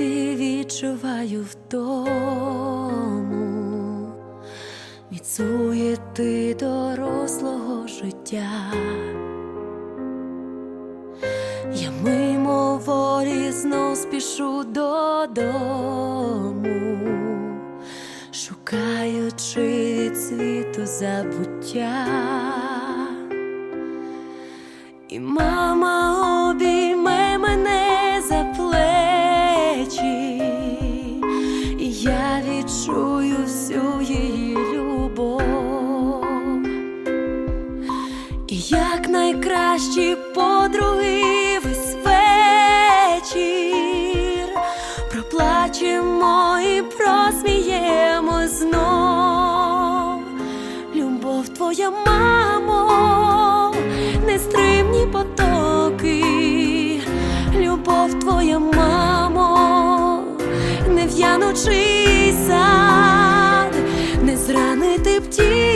відчуваю втому, від суєти дорослого життя. Я мимоволі знов спішу додому, шукаючи від світу забуття. І мама І як найкращі подруги весь вечір. Проплачемо і просміємо знов. Любов твоя, мамо, нестримні потоки, любов твоя, мамо, нев'янучий сад, не зранити б тільки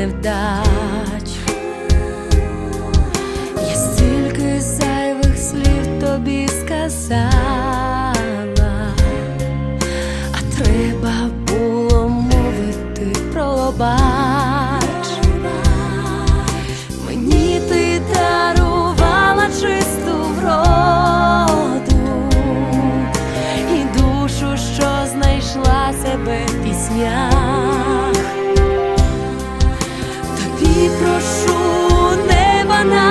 невдач, я стільки зайвих слів тобі сказала, а треба було мовити про бач. Мені ти дарувала чисту вроду і душу, що знайшла себе пісня. прошу неба на.